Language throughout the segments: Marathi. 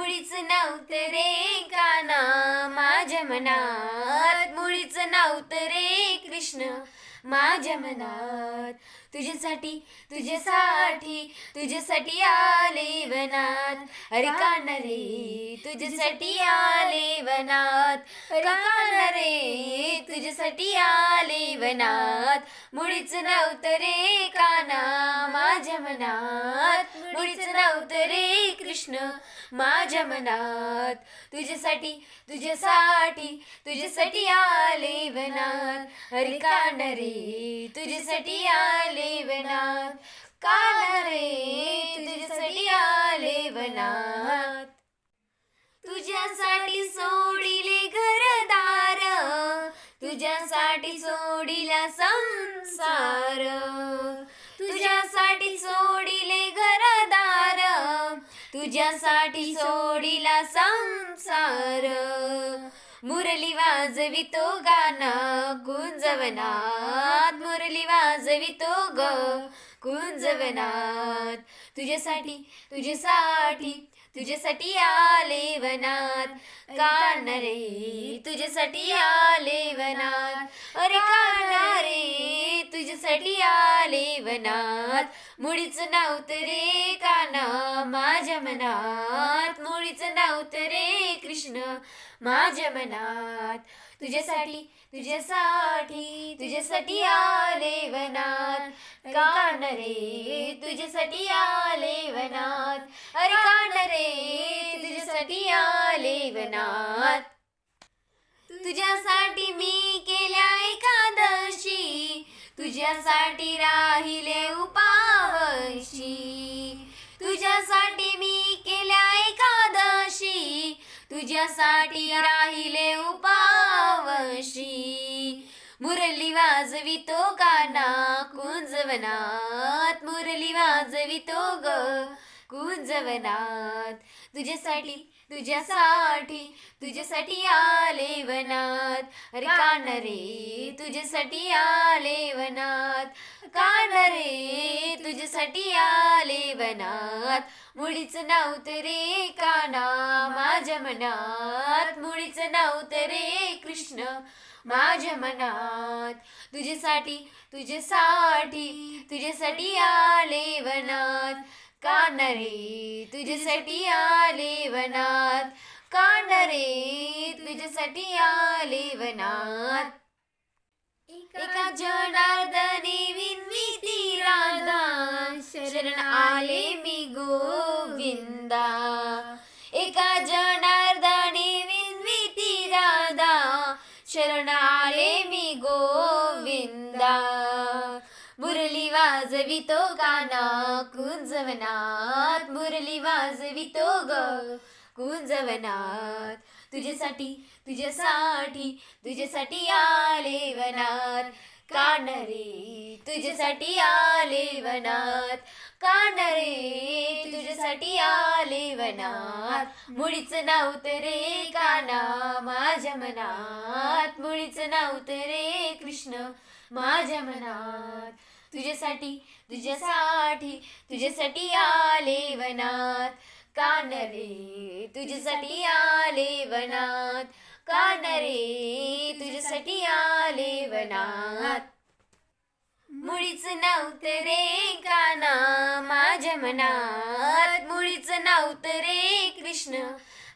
मुळीच नव्हतं रे काना माझ्या मनात मुळीच नव्हतं रे कृष्ण. माझ्या मनात तुझ्यासाठी तुझ्यासाठी तुझ्यासाठी आले वनात. अरे कान रे तुझ्यासाठी आले वनात. अरे काना रे तुझ्यासाठी आले वनात. मुळीच नव्हतं रे काना माझ्या मनात मुळीच नव्हतं रे कृष्ण माझ्या मनात. तुझ्यासाठी तुझ्यासाठी तुझ्यासाठी आले वनात. अरे कान रे तुझ्यासाठी आले वनात. कान रे तुझ्यासाठी आले वनात. तुझ्यासाठी सोडिले घरदार. तुझ्यासाठी सोडिला संसार. तुझ्यासाठी सोडिला संसार. मुरली वाजवितो गाना कुंजवनात मुरली वाजवितो ग कुंजवनात तुझ्यासाठी तुझ्यासाठी तुझ्यासाठी आले वनात. कान रे तुझ्यासाठी आले वनात. अरे कान रे तुझ्यासाठी आले वनात. मुळीच नव्हतं रे माझ्या मनात मुळीच नाव रे कृष्ण. माझ्या मनात तुझ्यासाठी तुझ्यासाठी तुझ्यासाठी आले वनात. कान रे तुझ्यासाठी आले वनात. अरे कान रे तुझ्यासाठी आले वनात. तुझ्यासाठी मी केल्या एकादशी. तुझ्यासाठी राहिले उपावशी. तुझ्यासाठी मी केल्या एकादशी. तुझ्यासाठी राहिले उपावशी. मुरली वाजवितो काना कुंजवनात मुरली वाजवितो ग. कुंजवनात तुझ्यासाठी तुझ्यासाठी तुझ्यासाठी आले वनात. अरे कान रे तुझ्यासाठी आले वनात. कान रे तुझ्यासाठी आले वनात. मुळीच नव्हतं रे काना माझ्या मनात. मुळीच नव्हतं रे कृष्ण. माझ्या मनात तुझ्यासाठी तुझ्यासाठी तुझ्यासाठी आले वनात. कानरे तुझ्यासाठी आले वनात. कानरे तुझ्यासाठी आले वनात. एका जनार्दने विनविती राधा. शरण आले मी गोविंदा. शरणारे मी गोविंदा. मुरली वाजवितो गाना कुंजवनात मुरली वाजवितो ग कुंजवनात तुझ्यासाठी तुझ्यासाठी तुझ्यासाठी आले वनात. कान रे तुझ्यासाठी आले वनात. कान रे तुझ्यासाठी आले वनात. मुळीच नाव रे काना माझ्या मनात. मुळीच नाव रे कृष्ण माझ्या मनात. तुझ्यासाठी तुझ्यासाठी तुझ्यासाठी आले वनात. कान रे तुझ्यासाठी आले वनात. कान रे तुझ्यासाठी आले वनात. मुळीच नव्हतं रे काना माझ्या मनात. मुळीच नव्हतं रे कृष्ण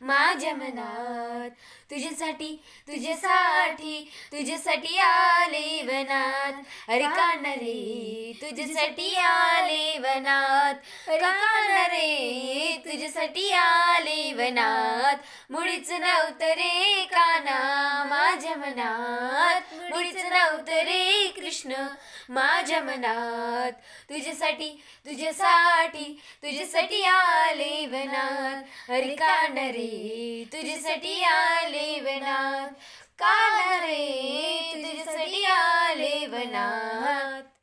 माझ्या मनात. तुझ्यासाठी तुझ्यासाठी तुझ्यासाठी आले वनात. अरे कान रे तुझ्यासाठी आले वनात. अरे कान रे तुझ्यासाठी आले वनात. मुळीच नवतरे रे काना माझ्या मनात. मुळीच नवतरे कृष्ण माझ्या मनात. तुझ्यासाठी तुझ्यासाठी तुझ्यासाठी आले वनात. अरे कान रे तुझ्यासाठी आले वनात. कान रे तुझ्यासाठी आले वनात.